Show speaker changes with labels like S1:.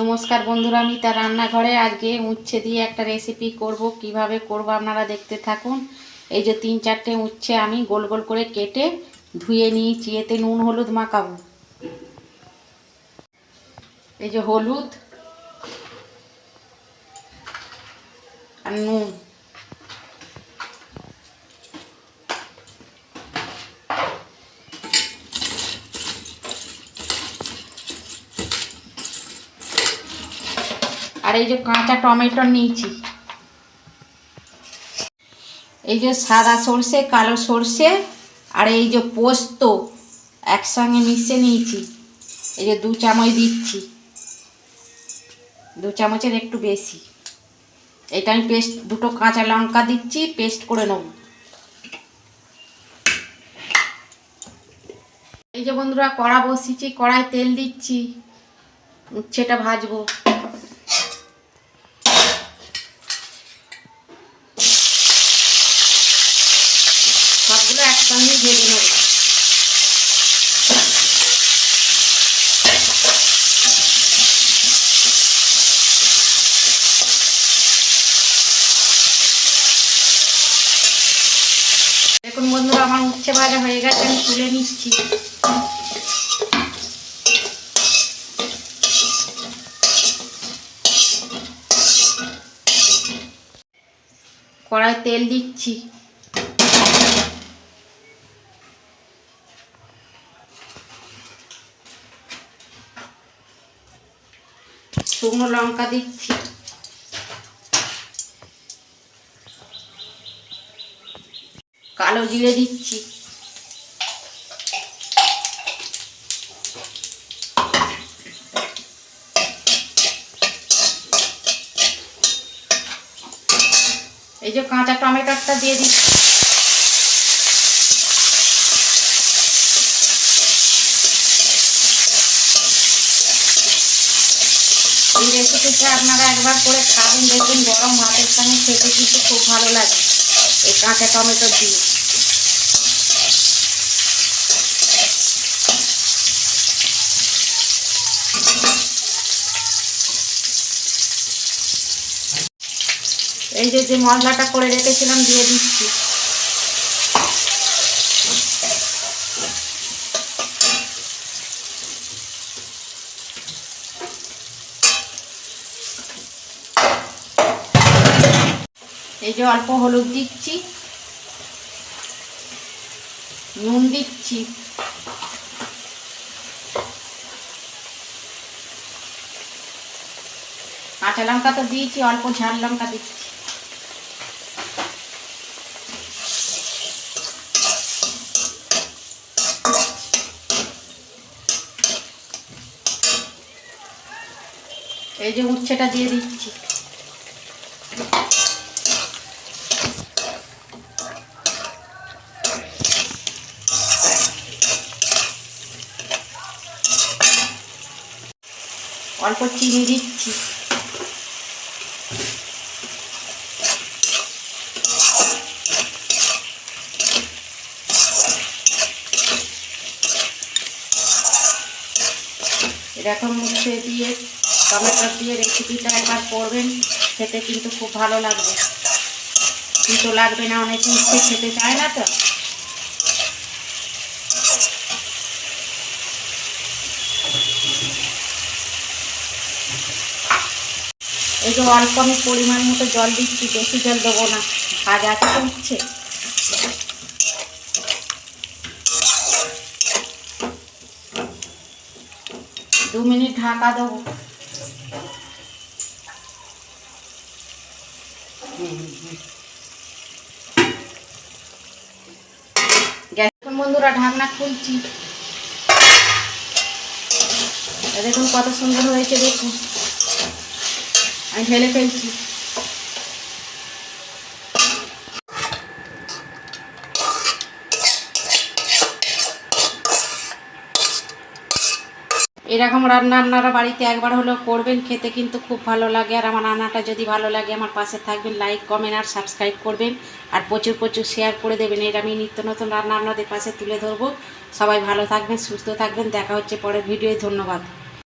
S1: নমস্কার বন্ধুরা, আমি তার রান্নাঘরে আজকে উচ্ছে দিয়ে একটা রেসিপি করব। কীভাবে করব আপনারা দেখতে থাকুন। এই যে তিন চারটে উচ্ছে আমি গোল গোল করে কেটে ধুয়ে নিয়েছি। এতে নুন, হলুদ মাখাবো। এই যে হলুদ আর নুন। আর এই যে কাঁচা টমেটো নিয়েছি। এই যে সাদা সর্ষে, কালো সর্ষে আর এই যে পোস্ত একসঙ্গে মিশিয়ে নিয়েছি। এই যে দু চামচ দিচ্ছি। দু চামচের একটু বেশি। এটা আমি পেস্ট, দুটো কাঁচা লঙ্কা দিচ্ছি, পেস্ট করে নেব। এই যে বন্ধুরা, কড়া বসিয়েছি কড়াই তেল দিচ্ছি উচ্ছেটা ভাজবো। একসঙ্গে ভেজে নেব। দেখুন বন্ধুরা, আমার উচ্ছে ভাজা হয়ে গেছে, আমি তুলে নিচ্ছি। কড়াই তেল দিচ্ছি। শুকনো লঙ্কা দিচ্ছি। কালো জিরে দিচ্ছি। এই যে কাঁচা টমেটোটা দিয়ে দিচ্ছি। এই রেসিপিটা আপনারা একবার করে খাবেন। দেখবেন গরম ভাতের সঙ্গে খেতে কিন্তু খুব ভালো লাগে। এই কাঁচা টমেটো দিয়ে। এই যে যে মশলাটা করে রেখেছিলাম, দিয়ে দিচ্ছি। এই যে অল্প হলুদ দিচ্ছি। নুন দিচ্ছি। কাঁচা লঙ্কা তো দিয়েছি, অল্প ঝাল লঙ্কা দিচ্ছি। এই যে উচ্ছেটা দিয়ে দিচ্ছি। অল্প চিনি দিচ্ছি। এরকম মুছে দিয়ে টমেটো দিয়ে রেসিপিটা একবার করবেন, খেতে কিন্তু খুব ভালো লাগবে। কিন্তু লাগবে না, অনেকে উচ্ছে খেতে চায় না তো। এই যে অল্প আমি পরিমাণ মতো জল দিচ্ছি, বেশি জল দেবো না। ভাজা উঠছে দু মিনিট ঢাকা দেবো। বন্ধুরা, ঢাকনা খুলছি। দেখুন কত সুন্দর হয়েছে, দেখুন। ঢেলে ফেলছি। এরকম রান্না আপনারা বাড়িতে একবার হলেও করবেন, খেতে কিন্তু খুব ভালো লাগে। আর আমার রান্নাটা যদি ভালো লাগে, আমার পাশে থাকবেন, লাইক, কমেন্ট আর সাবস্ক্রাইব করবেন। আর প্রচুর প্রচুর শেয়ার করে দেবেন। এর আমি নিত্য নতুন রান্না আপনাদের পাশে তুলে ধরবো। সবাই ভালো থাকবেন, সুস্থ থাকবেন। দেখা হচ্ছে পরের ভিডিওয়। ধন্যবাদ।